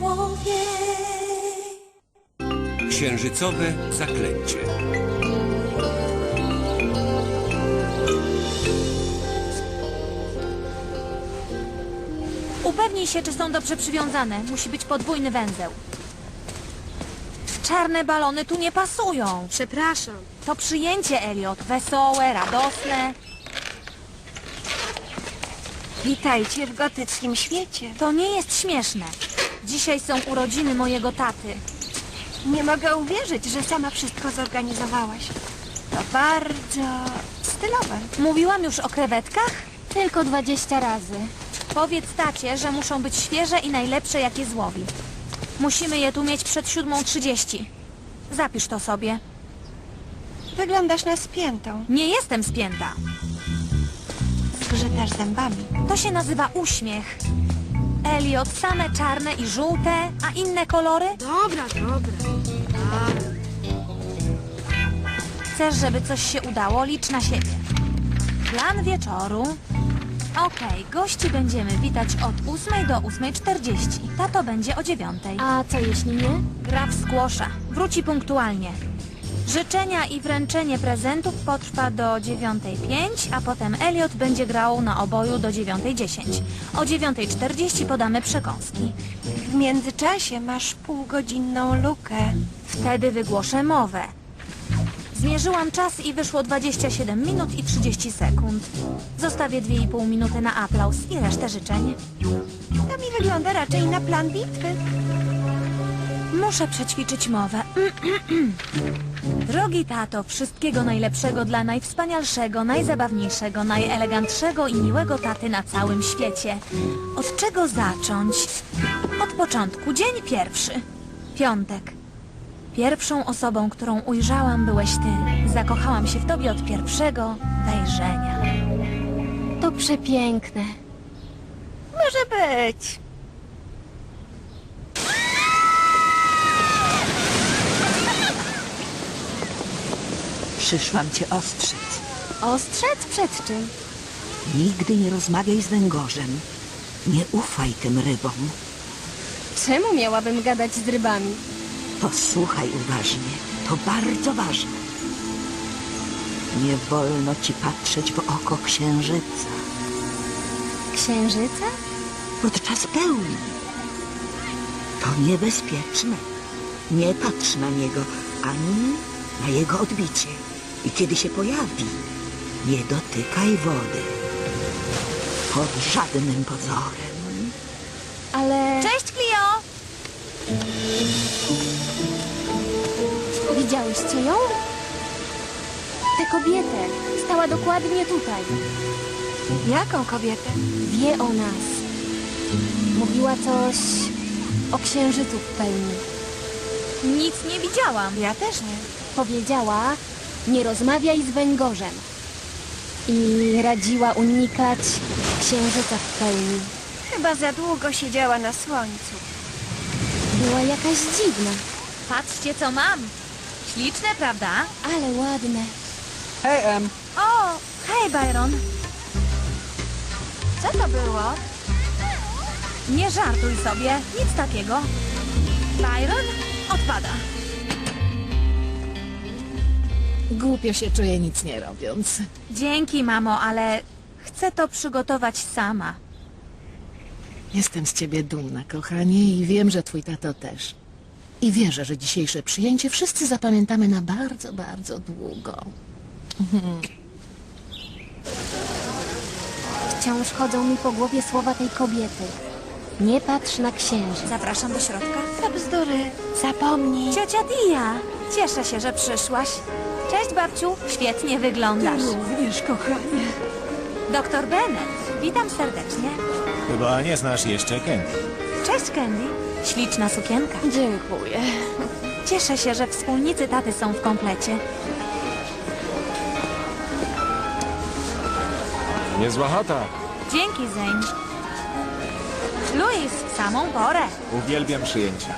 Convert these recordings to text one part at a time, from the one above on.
złowiej. Księżycowe zaklęcie. Upewnij się, czy są dobrze przywiązane. Musi być podwójny węzeł. Czarne balony tu nie pasują. Przepraszam. To przyjęcie, Elliot. Wesołe, radosne. Witajcie w gotyckim świecie. To nie jest śmieszne. Dzisiaj są urodziny mojego taty. Nie mogę uwierzyć, że sama wszystko zorganizowałaś. To bardzo stylowe. Mówiłam już o krewetkach? Tylko 20 razy. Powiedz tacie, że muszą być świeże i najlepsze, jakie złowi. Musimy je tu mieć przed 7.30. Zapisz to sobie. Wyglądasz na spiętą. Nie jestem spięta. Zgrzytasz zębami. To się nazywa uśmiech. Elliot, same czarne i żółte, a inne kolory? Dobra, dobra. Chcesz, żeby coś się udało? Licz na siebie. Plan wieczoru. Okej, gości będziemy witać od 8 do 8.40. Tato będzie o 9. A co jeśli nie? Gra w skłosza. Wróci punktualnie. Życzenia i wręczenie prezentów potrwa do 9.05, a potem Elliot będzie grał na oboju do 9.10. O 9.40 podamy przekąski. W międzyczasie masz półgodzinną lukę. Wtedy wygłoszę mowę. Zmierzyłam czas i wyszło 27 minut i 30 sekund. Zostawię 2,5 minuty na aplauz i resztę życzeń. To mi wygląda raczej na plan bitwy. Muszę przećwiczyć mowę. Drogi tato, wszystkiego najlepszego dla najwspanialszego, najzabawniejszego, najelegantszego i miłego taty na całym świecie. Od czego zacząć? Od początku, dzień pierwszy. Piątek. Pierwszą osobą, którą ujrzałam, byłeś ty. Zakochałam się w tobie od pierwszego wejrzenia. To przepiękne. Może być. Przyszłam cię ostrzec. Ostrzec przed czym? Nigdy nie rozmawiaj z węgorzem. Nie ufaj tym rybom. Czemu miałabym gadać z rybami? Posłuchaj uważnie. To bardzo ważne. Nie wolno ci patrzeć w oko księżyca Księżyca? podczas pełni. To niebezpieczne. Nie patrz na niego ani na jego odbicie. I kiedy się pojawi, nie dotykaj wody. Pod żadnym pozorem. Ale Cześć, Clio! widziałyście ją? Tę kobietę. Stała dokładnie tutaj. Jaką kobietę? Wie o nas. Mówiła coś o księżycu w pełni. Nic nie widziałam. Ja też nie. Powiedziała, nie rozmawiaj z węgorzem. I radziła unikać księżyca w pełni. Chyba za długo siedziała na słońcu. Była jakaś dziwna, Patrzcie, co mam. Śliczne, prawda? ale ładne. Hej, Em, O, hej, Byron. Co to było? Nie żartuj sobie, nic takiego. Byron odpada. Głupio się czuję nic nie robiąc. Dzięki, mamo, ale chcę to przygotować sama. Jestem z ciebie dumna, kochanie, i wiem, że twój tato też. I wierzę, że dzisiejsze przyjęcie wszyscy zapamiętamy na bardzo, bardzo długo. Wciąż chodzą mi po głowie słowa tej kobiety. Nie patrz na księżyc. Zapraszam do środka. To bzdury. Zapomnij. Ciocia Dia, cieszę się, że przyszłaś. Cześć, babciu. Świetnie wyglądasz. Również, kochanie. Doktor Bennett, witam serdecznie. Chyba nie znasz jeszcze Candy. Cześć, Candy. Śliczna sukienka. Dziękuję. Cieszę się, że wspólnicy taty są w komplecie. Niezła chata. Dzięki, Zeń. Louis, w samą porę. Uwielbiam przyjęcia.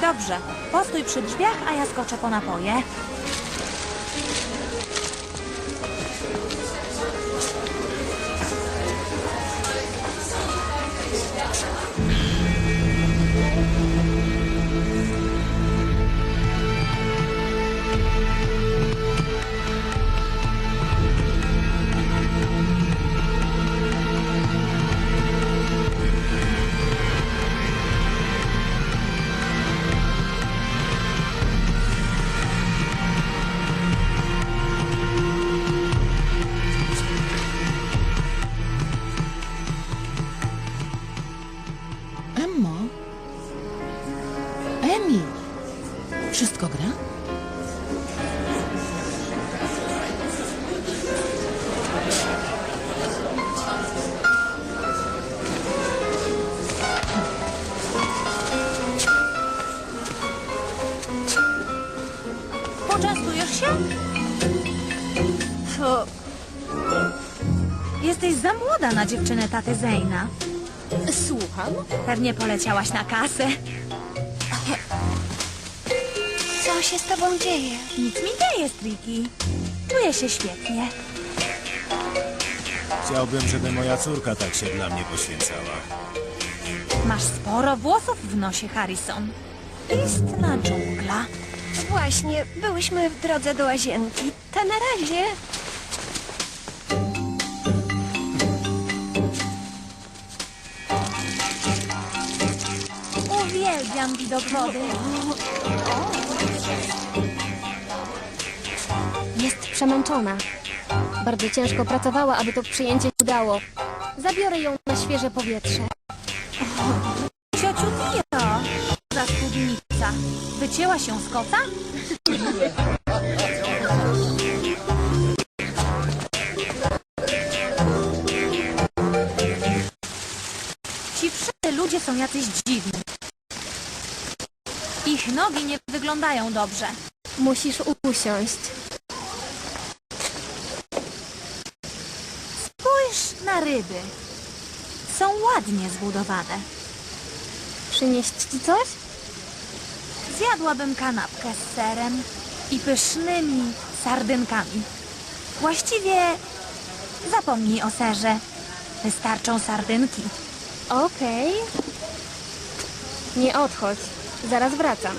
Dobrze, postój przy drzwiach, a ja skoczę po napoje. Wszystko gra? Poczęstujesz się? To Jesteś za młoda na dziewczynę taty Zejna. Słucham? Pewnie poleciałaś na kasę. Co się z tobą dzieje? Nic mi nie jest, Ricky. Czuję się świetnie. Chciałbym, żeby moja córka tak się dla mnie poświęcała. Masz sporo włosów w nosie, Harrison. Istna dżungla. Właśnie, byłyśmy w drodze do łazienki. To na razie. Uwielbiam widok wody. Jest przemęczona. Bardzo ciężko pracowała, aby to przyjęcie udało. Zabiorę ją na świeże powietrze. Ciociu Tio, za spódnica. Wycięła się z koca? Ci wszyscy ludzie są jacyś dziwni. Ich nogi nie wyglądają dobrze. Musisz usiąść. Spójrz na ryby. Są ładnie zbudowane. Przynieść ci coś? Zjadłabym kanapkę z serem i pysznymi sardynkami. Właściwie zapomnij o serze. Wystarczą sardynki. Okej. Nie odchodź. Zaraz wracam.